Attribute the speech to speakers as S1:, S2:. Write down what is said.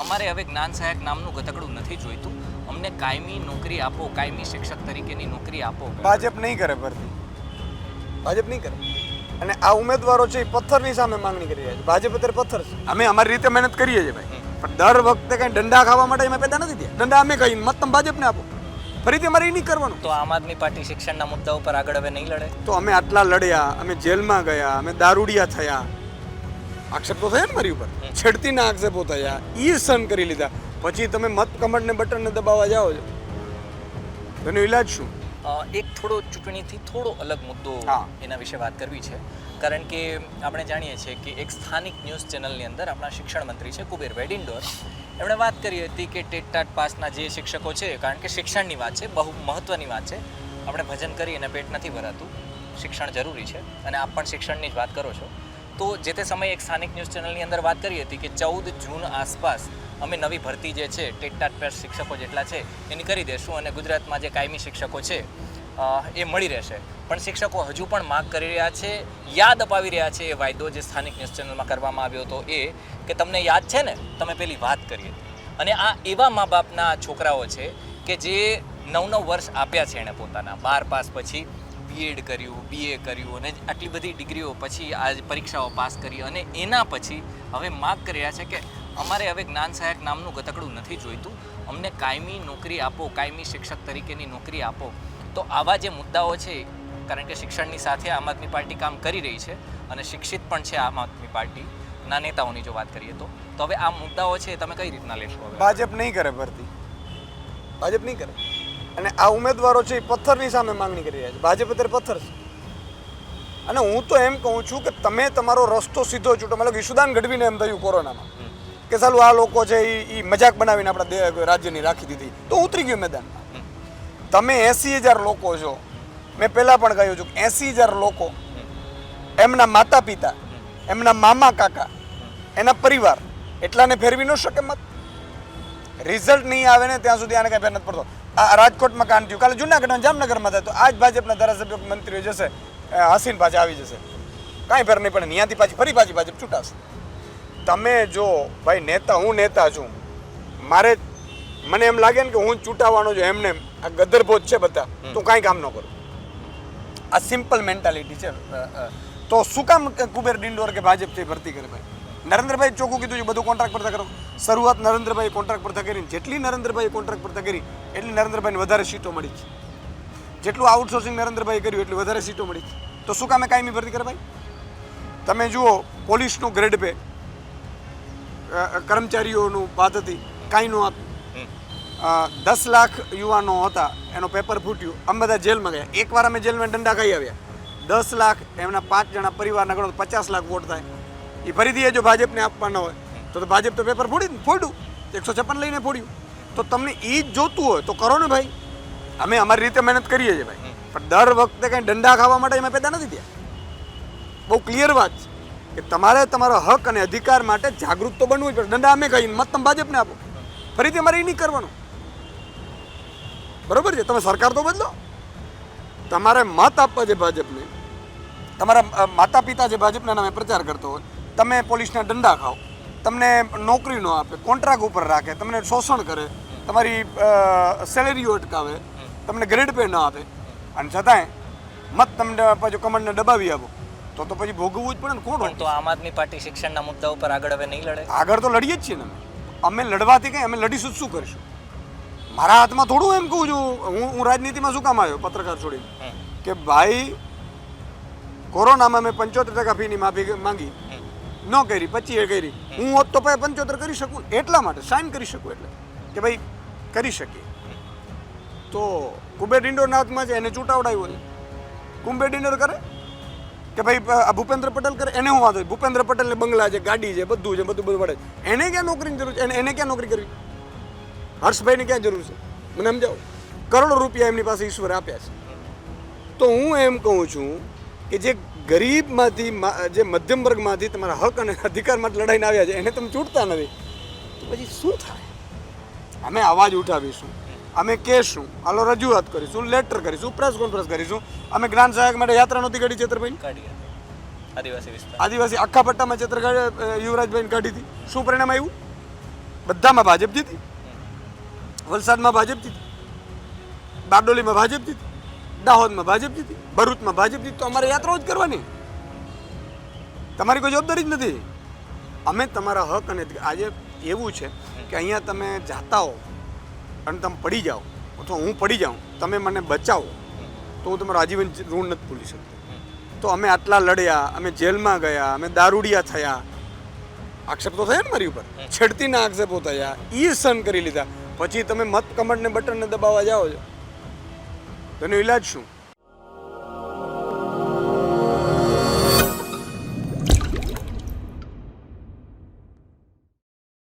S1: અમારે હવે જ્ઞાન સહાયક નામનું ગતકડું નથી જોઈતું. અમને કાયમી નોકરી આપો કાયમી શિક્ષક તરીકેની નોકરી આપો.
S2: ભાજપ નહીં કરે ભરતી. ભાજપ નહીં કરે. અને આ ઉમેદવારો છે એ પથ્થરની સામે માંગણી કરી રહ્યા છે. ભાજપ અત્યારે પથ્થર છે. અમે અમારી રીતે મહેનત કરીએ છીએ ભાઈ. પણ દર વખતે કઈ દંડા ખાવા માટે અમે પેદા નથી થયા. દંડા અમે કહીએ મત તમે ભાજપને આપો. ફરીથી અમારે નહીં કરવાનું.
S1: તો આમ આદમી પાર્ટી શિક્ષણના મુદ્દા ઉપર આગળ હવે નહીં લડે?
S2: તો અમે આટલા લડ્યા અમે જેલમાં ગયા અમે દારૂડિયા થયા. આક્ષેપ તો થયા ને મારી ઉપર. છેડતીના આક્ષેપો થયા એ સહન કરી લીધા. પછી તમે મત કમળને બટનને દબાવવા જાઓ છો. એનો ઈલાજ શું?
S1: એક થોડો ચૂંટણીથી થોડો અલગ મુદ્દો. એના વિશે વાત કરવી છે. કારણ કે આપણે જાણીએ છીએ કે એક સ્થાનિક ન્યૂઝ ચેનલની અંદર આપણા શિક્ષણ મંત્રી છે કુબેર વેડિન્ડોર એમણે વાત કરી હતી કે ટેટ ટાટ પાસના જે શિક્ષકો છે કારણ કે શિક્ષણની વાત છે બહુ મહત્ત્વની વાત છે આપણે ભજન કરી અને પેટ નથી ભરાતું. શિક્ષણ જરૂરી છે અને આપ પણ શિક્ષણની જ વાત કરો છો. તો જે તે સમયે એક સ્થાનિક ન્યૂઝ ચેનલની અંદર વાત કરી હતી કે ચૌદ જૂન આસપાસ અમે નવી ભરતી જે છે, ટેટટાટ શિક્ષકો જેટલા છે, એની કરી દેશું અને ગુજરાતમાં જે કાયમી શિક્ષકો છે એ મળી રહેશે. પણ શિક્ષકો હજુ પણ માગ કરી રહ્યા છે, યાદ અપાવી રહ્યા છે એ વાયદો જે સ્થાનિક ન્યૂઝ ચેનલમાં કરવામાં આવ્યો હતો એ કે તમને યાદ છે ને, તમે પેલી વાત કરી હતી. અને આ એવા મા બાપના છોકરાઓ છે કે જે નવ નવ વર્ષ આપ્યા છે એણે પોતાના, બાર પાસ પછી બીએડ કર્યું બીએ કર્યું અને આટલી બધી ડિગ્રીઓ પછી આ પરીક્ષાઓ પાસ કરી અને એના પછી હવે માગ કરી રહ્યા છે કે અમારે હવે જ્ઞાન સહાયક નામનું ગતકડું નથી જોઈતું. અમને કાયમી નોકરી આપો, કાયમી શિક્ષક તરીકેની નોકરી આપો. તો આવા જે મુદ્દાઓ છે, કારણ કે શિક્ષણની સાથે આમ આદમી પાર્ટી કામ કરી રહી છે અને શિક્ષિત પણ છે આમ આદમી પાર્ટીના નેતાઓની જો વાત કરીએ તો. તો હવે આ મુદ્દાઓ છે, તમે કઈ રીતના લેશો
S2: ભાજપ નહીં કરે ભરતી. ભાજપ નહીં કરે. અને આ ઉમેદવારો છે એ પથ્થરની સામે માંગણી કરી રહ્યા છે. ભાજપ અત્યારે પથ્થર છે. અને હું તો એમ કહું છું કે તમે તમારો રસ્તો સીધો ચૂંટો મતલબ ઈશુદાન ગઢવીને એમ થયું કોરોનામાં. કે સાલું આ લોકો છે એ મજાક બનાવીને આપણા રાજ્યની રાખી દીધી. તો ઉતરી ગયું મેદાનમાં. તમે એસી હજાર લોકો છો. મેં પહેલાં પણ કહ્યું છું કે એસી હજાર લોકો એમના માતા પિતા એમના મામા, કાકા, એના પરિવાર એટલાને ફેરવી ન શકે મત. રિઝલ્ટ નહીં આવે ને ત્યાં સુધી આને કાંઈ ફેર નથી પડતો. આ રાજકોટમાં કાંડ થયું. કાલે જુનાગઢ જામનગરમાં થાય તો આજ ભાજપના ધારાસભ્ય મંત્રીઓ જશે. હસીન પાછા આવી જશે. કાંઈ ફેર નહીં પડે ન્યાથી પાછી ફરી પાછી ભાજપ છૂટાશે. તમે જો ભાઈ નેતા હું નેતા છું. મારે મને એમ લાગે ને કે હું ચૂંટાવાનો છું એમને એમ. આ ગદરભોજ છે બધા. તો કાંઈ કામ ન કરું. આ સિમ્પલ મેન્ટાલિટી છે. તો શું કામ કુબેર ડિંડોર કે ભાજપથી ભરતી કરે ભાઈ? નરેન્દ્રભાઈ ચોખ્ખું કીધું છે બધું કોન્ટ્રાક્ટ પર કરો. શરૂઆત નરેન્દ્રભાઈ કોન્ટ્રાક્ટ પર કરીને જેટલી નરેન્દ્રભાઈ કોન્ટ્રાક્ટ પર કરી એટલી નરેન્દ્રભાઈને વધારે સીટો મળી છે. જેટલું આઉટસોર્સિંગ નરેન્દ્રભાઈ કર્યું એટલી વધારે સીટો મળી. તો શું કામે કાયમી ભરતી કરે ભાઈ? તમે જુઓ પોલીસનું ગ્રેડ પે કર્મચારીઓનું વાત હતી કાંઈ ન આપ્યું. દસ લાખ યુવાનો હતા એનો પેપર ફૂટ્યું અમે બધા જેલમાં ગયા. એકવાર અમે જેલમાં દંડા ખાઈ આવ્યા. દસ લાખ એમના પાંચ જણા પરિવારના ગણો પચાસ લાખ વોટ થાય. એ ફરીથી એ જો ભાજપને આપવાના હોય તો તો ભાજપ તો પેપર ફોડી ફોડ્યું. એકસો છપ્પન લઈને ફોડ્યું. તો તમને એ જ જોતું હોય તો કરો ને ભાઈ. અમે અમારી રીતે મહેનત કરીએ છીએ ભાઈ. પણ દર વખતે કંઈ દંડા ખાવા માટે અમે પેદા નથી થયા. બહુ ક્લિયર વાત છે કે તમારે તમારો હક અને અધિકાર માટે જાગૃત તો બનવું જ પડે. દંડા અમે કહીએ મત તમે ભાજપને આપો. ફરીથી અમારે એ નહીં કરવાનું. બરોબર છે? તમે સરકાર તો બદલો. તમારે મત આપવા છે ભાજપને. તમારા માતા પિતા જે ભાજપના નામે પ્રચાર કરતો હોય, તમે પોલીસના દંડા ખાઓ. તમને નોકરી ન આપે, કોન્ટ્રાક્ટ ઉપર રાખે, તમને શોષણ કરે, તમારી સેલેરીઓ અટકાવે. તમને ગ્રેડ પે ન આપે. અને છતાંય મત તમને પાછું કમાન્ડને દબાવી આપો. તો તો પછી ભોગવવું જ પડે ને કોણ
S1: તો આમ આદમી પાર્ટી શિક્ષણના મુદ્દા ઉપર આગળ હવે નહીં લડે?
S2: આગળ તો લડીએ જ છીએ ને અમે. અમે લડવાથી કંઈ અમે લડીશું શું કરીશું? મારા હાથમાં થોડું એમ કહું છું હું હું રાજનીતિમાં શું કામ આવ્યો પત્રકાર છોડીને? કે ભાઈ કોરોનામાં મેં પંચોતેર ટકા ફીની માફી માંગી. ન કરી પચીએ કરી. હું હોત તો પછી પંચોતેર કરી શકું. એટલા માટે સાઇન કરી શકું એટલે. કે ભાઈ કરી શકીએ. તો કુબેર ડિંડોરના હાથમાં છે, એને ચૂંટાવડાવ્યો છે. કુંબેર ડિનર કરે? કે ભાઈ આ ભૂપેન્દ્ર પટેલ કરે? એને હું વાંધો ભૂપેન્દ્ર પટેલને બંગલા છે, ગાડી છે, બધું છે, બધું બધું પડે એને ક્યાં નોકરીની જરૂર છે? એને ક્યાં નોકરી કરવી? હર્ષભાઈને ક્યાં જરૂર છે? મને સમજાવો. કરોડો રૂપિયા એમની પાસે ઈશ્વરે આપ્યા છે. તો હું એમ કહું છું કે જે ગરીબમાંથી જે મધ્યમ વર્ગમાંથી તમારા હક અને અધિકાર માટે લડાઈને આવ્યા છે, એને તમે ચૂંટતા નથી. તો પછી શું થાય? અમે અવાજ ઉઠાવીશું. અમે કહેશું હાલો રજૂઆત કરીશું લેટર કરીશું પ્રેસ કોન્ફરન્સ કરીશું. અમે જ્ઞાન સહાયક માટે યાત્રા નહોતી કાઢી છેતરભાઈ
S1: કાઢી આદિવાસી વિસ્તાર.
S2: આદિવાસી આખા પટ્ટામાં ચેતર કાઢે, યુવરાજભાઈને કાઢી હતી. શું પરિણામ આવ્યું? બધામાં ભાજપ જીતી. વલસાડમાં ભાજપ જીતી. બારડોલીમાં ભાજપ જીતી. દાહોદમાં ભાજપ જીતી. ભરૂચમાં ભાજપ જીતી. તો અમારે યાત્રાઓ જ કરવાની. તમારી કોઈ જવાબદારી જ નથી. અમે તમારા હક અને આજે એવું છે કે અહીંયા તમે જાતા હો. અને તમે પડી જાઓ. અથવા હું પડી જાઉં. તમે મને બચાવો. તો હું તમારું આજીવન ઋણ નથી ભૂલી શકતો. તો અમે આટલા લડ્યા અમે જેલમાં ગયા અમે દારૂડિયા થયા. આક્ષેપ તો થયા ને મારી ઉપર? છેડતીના આક્ષેપો થયા. એ સહન કરી લીધા. પછી તમે મત કમળને બટનને દબાવવા જાઓ છો. તેનો ઈલાજ શું?